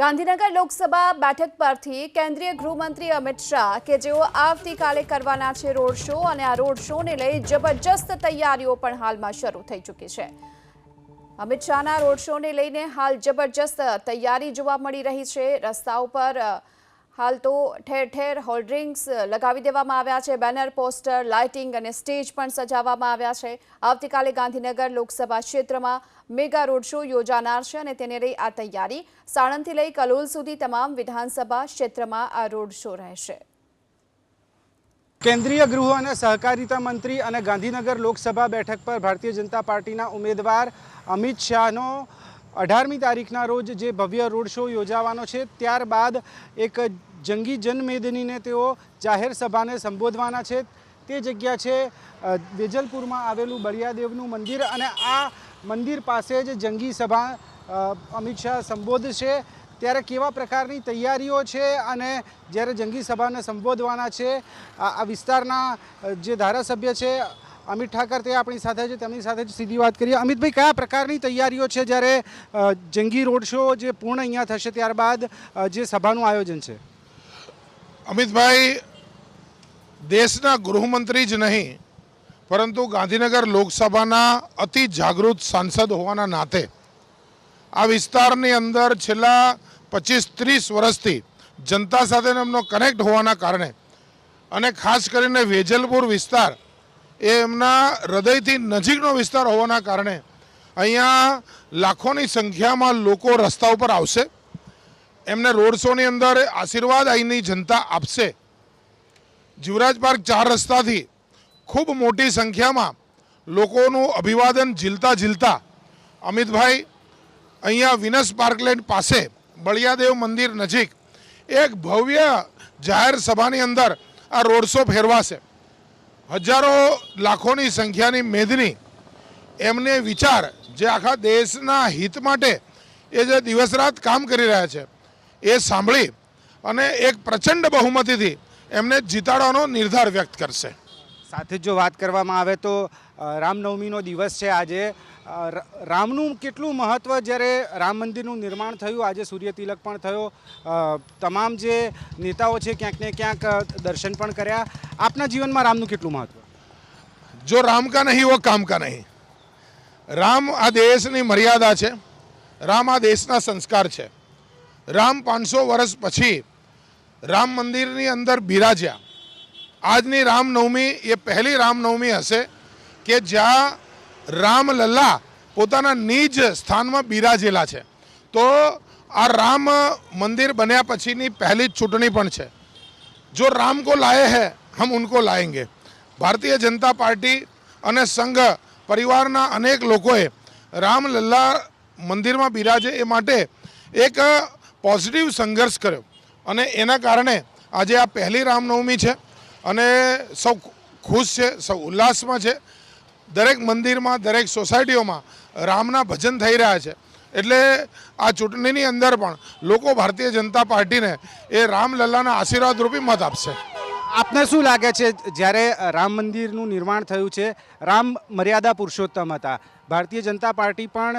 ગાંધીનગર લોકસભા બેઠક પરથી કેન્દ્રીય ગૃહમંત્રી અમિત શાહ, કે જેઓ આવતીકાલે કરવાના છે રોડ શો અને આ રોડ શોને લઈ જબરજસ્ત તૈયારીઓ પણ હાલમાં શરૂ થઈ ચૂકી છે. અમિત શાહના રોડ શોને લઈને હાલ જબરજસ્ત તૈયારી જોવા મળી રહી છે. રસ્તા ઉપર હાલ તો ઠેર ઠેર હોલ્ડ્રિંગ્સ લગાવી દેવામાં આવ્યા છે. બેનર, પોસ્ટર, લાઇટિંગ અને સ્ટેજ પણ સજાવવામાં આવ્યા છે. આવતીકાલે ગાંધીનગર લોકસભા ક્ષેત્રમાં મેગા રોડ શો યોજાનાર છે અને તેને લઈ આ તૈયારી. સાણંદથી લઈ કલોલ સુધી તમામ વિધાનસભા ક્ષેત્રમાં આ રોડ શો રહેશે. કેન્દ્રીય ગૃહ અને સહકારિતા મંત્રી અને ગાંધીનગર લોકસભા બેઠક પર ભારતીય જનતા પાર્ટીના ઉમેદવાર અમિત શાહનો અઢારમી તારીખના રોજ જે ભવ્ય રોડ શો યોજાવાનો છે, ત્યારબાદ એક જંગી જનમેદનીને તેઓ જાહેર સભાને સંબોધવાના છે. તે જગ્યા છે વેજલપુરમાં આવેલું બળિયાદેવનું મંદિર અને આ મંદિર પાસે જ જંગી સભા અમિત શાહ સંબોધશે. ત્યારે કેવા પ્રકારની તૈયારીઓ છે અને જ્યારે જંગી સભાને સંબોધવાના છે, આ વિસ્તારના જે ધારાસભ્ય છે અમિત ઠાકર તે આપણી સાથે છે, તેમની સાથે જ સીધી વાત કરીએ. અમિતભાઈ, કયા પ્રકારની તૈયારીઓ છે જ્યારે જંગી રોડ શો જે પૂર્ણ અહીંયા થશે ત્યારબાદ જે સભાનું આયોજન છે? અમિતભાઈ, દેશના ગૃહમંત્રી જ નહીં, પરંતુ ગાંધીનગર લોકસભાના અતિ જાગૃત સાંસદ હોવાના નાતે, આ વિસ્તારની અંદર છેલ્લા પચીસ ત્રીસ વર્ષથી જનતા સાથે એમનો કનેક્ટ હોવાના કારણે અને ખાસ કરીને વેજલપુર વિસ્તાર એ એમના હૃદયથી નજીકનો વિસ્તાર હોવાના કારણે અહીંયા લાખોની સંખ્યામાં લોકો રસ્તા ઉપર આવશે. એમને રોડ શોની અંદર આશીર્વાદ અહીંની જનતા આપશે. જીવરાજ પાર્ક ચાર રસ્તાથી ખૂબ મોટી સંખ્યામાં લોકોનું અભિવાદન ઝીલતા ઝીલતા અમિતભાઈ અહીંયા વિનસ પાર્કલેન્ડ પાસે બળિયાદેવ મંદિર નજીક એક ભવ્ય જાહેર સભાની અંદર આ રોડ શો ફેરવાશે. હજારો લાખોની સંખ્યાની મેદની એમને વિચાર જે આખા દેશના હિત માટે એ જે દિવસ રાત કામ કરી રહ્યા છે, એ સાંભળી અને એક પ્રચંડ બહુમતીથી એમને જીતાડવાનો નિર્ધાર વ્યક્ત કરશે. સાથે જ વાત કરવામાં આવે તો રામનવમીનો દિવસ છે આજે. રામનું કેટલું મહત્ત્વ જ્યારે રામ મંદિરનું નિર્માણ થયું, આજે સૂર્ય તિલક પણ થયો. તમામ જે નેતાઓ છે ક્યાંક ને ક્યાંક દર્શન પણ કર્યા. આપના જીવનમાં રામનું કેટલું મહત્ત્વ જો રામ કા નહીં, વો કામ કા નહીં. રામ આ દેશની મર્યાદા છે. રામ આ દેશના સંસ્કાર છે. રામ પાંચસો વર્ષ પછી રામ મંદિરની અંદર બિરાજ્યા. આજની રામનવમી, એ પહેલી રામનવમી હશે કે જ્યાં રામલલ્લા પોતાના નિજ સ્થાનમાં બિરાજેલા છે. તો આ રામ મંદિર બન્યા પછીની પહેલી જ ચૂંટણી પણ છે. જો રામ કો લાયે હે, હમ ઉનકો લાએંગે ભારતીય જનતા પાર્ટી અને સંઘ પરિવારના અનેક લોકોએ રામલલ્લા મંદિરમાં બિરાજે એ માટે એક પોઝિટિવ સંઘર્ષ કર્યો. અને એના કારણે આજે આ પહેલી રામનવમી છે. અને સૌ ખુશ છે, સૌ ઉલ્લાસમાં છે. દરેક મંદિરમાં, દરેક સોસાયટીઓમાં રામના ભજન થઈ રહ્યા છે. એટલે આ ચૂંટણીની અંદર પણ લોકો ભારતીય જનતા પાર્ટીને એ રામલલ્લાના આશીર્વાદ રૂપી મત આપશે. આપને શું લાગે છે, જ્યારે રામ મંદિરનું નિર્માણ થયું છે, રામ મર્યાદા પુરુષોત્તમ હતા. ભારતીય જનતા પાર્ટી પણ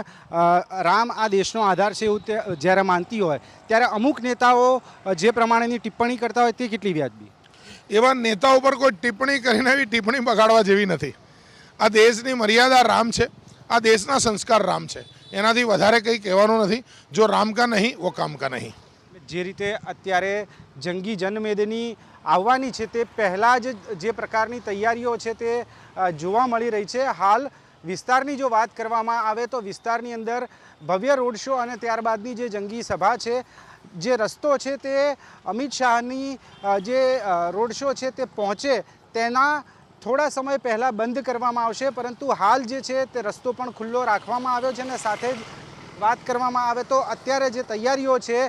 રામ આ દેશનો આધાર છે એવું જ્યારે માનતી હોય, ત્યારે અમુક નેતાઓ જે પ્રમાણેની ટિપ્પણી કરતા હોય તે કેટલી વ્યાજબી? એવા નેતા ઉપર કોઈ ટિપ્પણી કરીને એવી ટિપ્પણી બગાડવા જેવી નથી. આ દેશની મર્યાદા રામ છે, આ દેશના સંસ્કાર રામ છે. એનાથી વધારે કંઈ કહેવાનું નથી. જો રામ કા નહીં, વો કામ કા નહીં. જે રીતે અત્યારે જંગી જનમેદની આવવાની છે તે પહેલાં જ જે પ્રકારની તૈયારીઓ છે તે જોવા મળી રહી છે. હાલ વિસ્તારની જો વાત કરવામાં આવે તો વિસ્તારની અંદર ભવ્ય રોડ શો અને ત્યારબાદની જે જંગી સભા છે જે રસ્તો છે તે અમિત શાહની જે રોડ શો છે તે પહોંચે તેના થોડા સમય પહેલાં બંધ કરવામાં આવશે. પરંતુ હાલ જે છે તે રસ્તો પણ ખુલ્લો રાખવામાં આવ્યો છે અને સાથે જ વાત કરવામાં આવે તો અત્યારે જે તૈયારીઓ છે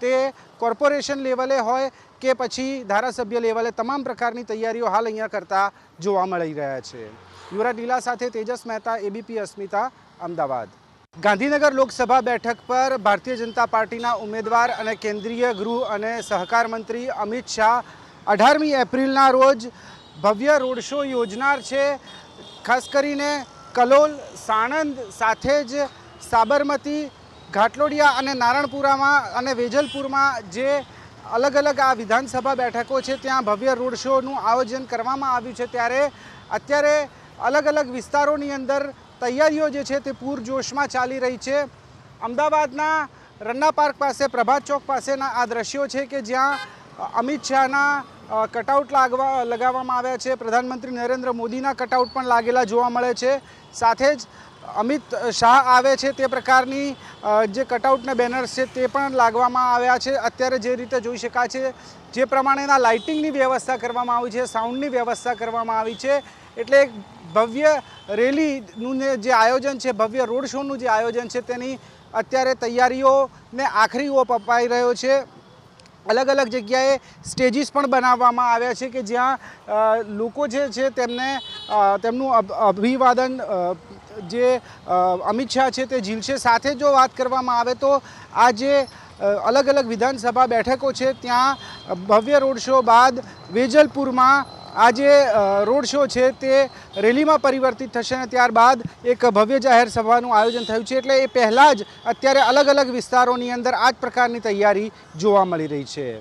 તે કોર્પોરેશન લેવલે હોય કે પછી ધારાસભ્ય લેવલે તમામ પ્રકારની તૈયારીઓ હાલ અહીંયા કરતા જોવા મળી રહ્યા છે. યુવરાજ લીલા સાથે તેજસ મહેતા, એબીપી અસ્મિતા, અમદાવાદ. ગાંધીનગર લોકસભા બેઠક પર ભારતીય જનતા પાર્ટીના ઉમેદવાર અને કેન્દ્રીય ગૃહ અને સહકાર મંત્રી અમિત શાહ અઢારમી એપ્રિલના રોજ ભવ્ય રોડ શો યોજનાર છે. ખાસ કરીને કલોલ, સાણંદ સાથે જ સાબરમતી, ઘાટલોડિયા અને નારણપુરામાં અને વેજલપુરમાં જે અલગ અલગ આ વિધાનસભા બેઠકો છે, ત્યાં ભવ્ય રોડ શોનું આયોજન કરવામાં આવ્યું છે. ત્યારે અત્યારે અલગ અલગ વિસ્તારોની અંદર તૈયારીઓ જે છે તે પૂરજોશમાં ચાલી રહી છે. અમદાવાદના રન્ના પાર્ક પાસે, પ્રભાત ચોક પાસેના આ દ્રશ્યો છે કે જ્યાં અમિત શાહના કટઆઉટ લાગવા, લગાવવામાં આવ્યા છે. પ્રધાનમંત્રી નરેન્દ્ર મોદીના કટઆઉટ પણ લાગેલા જોવા મળે છે. સાથે જ અમિત શાહ આવે છે તે પ્રકારની જે કટઆઉટના બેનર્સ છે તે પણ લાગવામાં આવ્યા છે. અત્યારે જે રીતે જોઈ શકાય છે, જે પ્રમાણેના લાઇટિંગની વ્યવસ્થા કરવામાં આવી છે સાઉન્ડની વ્યવસ્થા કરવામાં આવી છે. એટલે ભવ્ય રેલીનું જે આયોજન છે, ભવ્ય રોડ શોનું જે આયોજન છે તેની અત્યારે તૈયારીઓને આખરી ઓપ અપાઈ રહ્યો છે. અલગ અલગ જગ્યાએ સ્ટેજીસ પણ બનાવવામાં આવ્યા છે કે જ્યાં લોકો જે છે તેમને તેમનું અભ- અભિવાદન જે અમિત શાહ છે તે ઝીલશે સાથે જો વાત કરવામાં આવે તો આ જે અલગ અલગ વિધાનસભા બેઠકો છે ત્યાં ભવ્ય રોડ શો બાદ વેજલપુરમાં આ જે રોડ શો છે તે રેલીમાં પરિવર્તિત થશે અને ત્યારબાદ એક ભવ્ય જાહેર સભાનું આયોજન થયું છે. એટલે એ પહેલાં જ અત્યારે અલગ અલગ વિસ્તારોની અંદર આ જ પ્રકારની તૈયારી જોવા મળી રહી છે.